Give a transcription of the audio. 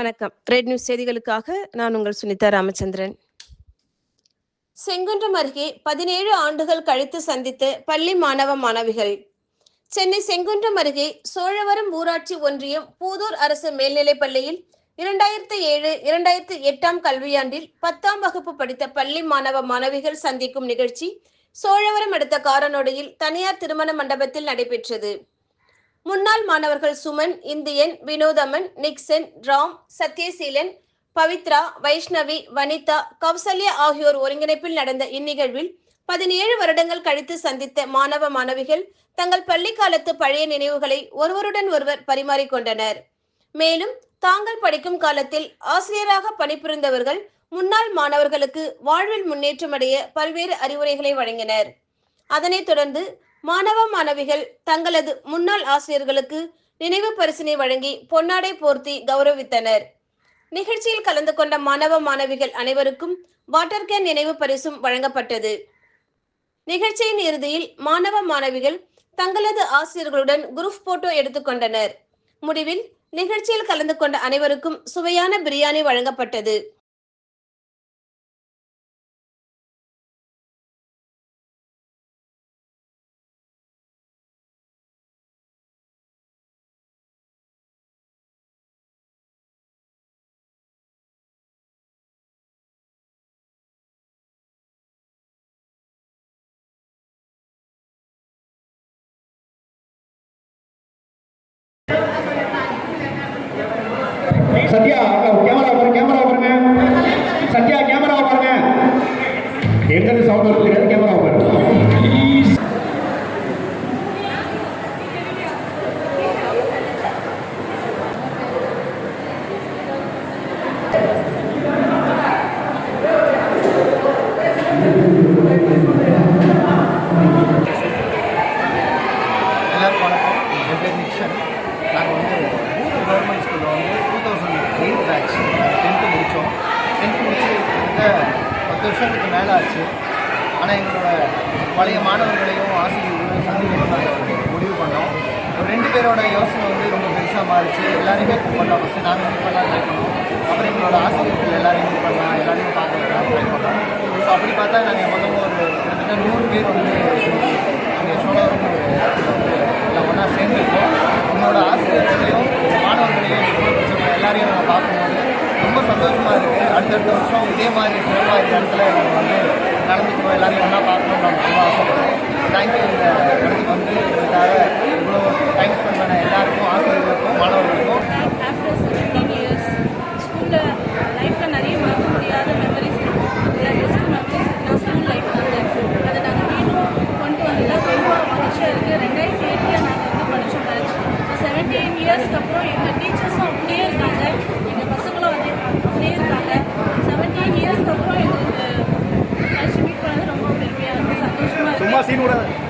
வணக்கம். Red news செய்திகளுக்காக நான் உங்கள் சுனிதா ராமச்சந்திரன். செங்குன்றம் அருகே பதினேழு ஆண்டுகள் கழித்து சந்தித்த பள்ளி மாணவ மாணவிகள். சென்னை செங்குன்றம் அருகே சோழவரம் ஊராட்சி ஒன்றியம் பூதூர் அரசு மேல்நிலைப் பள்ளியில் இரண்டாயிரத்து ஏழு இரண்டாயிரத்து எட்டாம் கல்வியாண்டில் பத்தாம் வகுப்பு படித்த பள்ளி மாணவ மாணவிகள் சந்திக்கும் நிகழ்ச்சி சோழவரம் அடுத்த காரனோடையில் தனியார் திருமண மண்டபத்தில் நடைபெற்றது. முன்னாள் மாணவர்கள் சுமன் இந்தியன் வினோதமன் நிக்சன் ராம் சத்யசீலன் பவித்ரா வைஷ்ணவி வனிதா கௌசல்யா ஆகியோர் ஒருங்கிணைப்பில் நடந்த இந்நிகழ்வில் பதினேழு வருடங்கள் கழித்து சந்தித்த மாணவ மாணவிகள் தங்கள் பள்ளி காலத்து பழைய நினைவுகளை ஒருவருடன் ஒருவர் பரிமாறிக்கொண்டனர். மேலும் தாங்கள் படிக்கும் காலத்தில் ஆசிரியராக பணிபுரிந்தவர்கள் முன்னாள் மாணவர்களுக்கு வாழ்வில் முன்னேற்றமடைய பல்வேறு அறிவுரைகளை வழங்கினர். அதனைத் தொடர்ந்து மாணவ மாணவிகள் தங்களது முன்னாள் ஆசிரியர்களுக்கு நினைவு பரிசினை வழங்கி பொன்னாடை போர்த்தி கௌரவித்தனர். நிகழ்ச்சியில் கலந்து கொண்ட மாணவ மாணவிகள் அனைவருக்கும் வாட்டர் கேன் நினைவு பரிசும் வழங்கப்பட்டது. நிகழ்ச்சியின் இறுதியில் மாணவ மாணவிகள் தங்களது ஆசிரியர்களுடன் குரூப் போட்டோ எடுத்துக்கொண்டனர் முடிவில் நிகழ்ச்சியில் கலந்து கொண்ட அனைவருக்கும் சுவையான பிரியாணி வழங்கப்பட்டது. சத்யா கேமரா பாருங்க கேமரா பாருங்க. சத்யா கேமரா பாருங்க. எங்கிருந்து சவுண்ட் வருது? கேமரா பாருங்க. பத்து வருஷத்துக்கு மேலே ஆச்சு. ஆனால் எங்களோட பழைய மாணவர்களையும் ஆசிரியர்களையும் சந்திக்கணும் நாங்கள் முடிவு பண்ணோம். ஒரு ரெண்டு பேரோட யோசனை வந்து ரொம்ப பெருசாக மாறிச்சு. எல்லாரையுமே கூப்பிடலாம் ஃபஸ்ட்டு நாங்கள் மீட் பண்ணலாம் அப்புறம் எங்களோட ஆசிரியர்கள் எல்லாரையும் மீட் பண்ணலாம். எல்லாரையும் பார்க்கலாம் ட்ரை பண்ணோம். ஸோ அப்படி பார்த்தா நாங்கள் முதல்ல ஒரு கிட்டத்தட்ட நூறு பேர் வந்து அங்கே சோழவரம் வந்து எல்லாம் ஒன்றா சேர்ந்துருக்கோம். என்னோடய ஆசிரியர்களையும் மாணவர்களையும் எல்லாரையும் நாங்கள் பார்க்கும்போது ரொம்ப சந்தோஷமாக இருக்குது அடுத்தடுத்த வருஷம் இதே மாதிரி சிறப்பாக இடத்துல நம்ம வந்து நடந்துக்கிறோம் எல்லாரையும் ஒன்றா பார்க்கணும்னு நான் ரொம்ப ஆசைப்படுறேன் தேங்க்யூ இந்த இடத்துக்கு வந்து 86 ਨੂੰ ਉਹਨਾਂ ਦਾ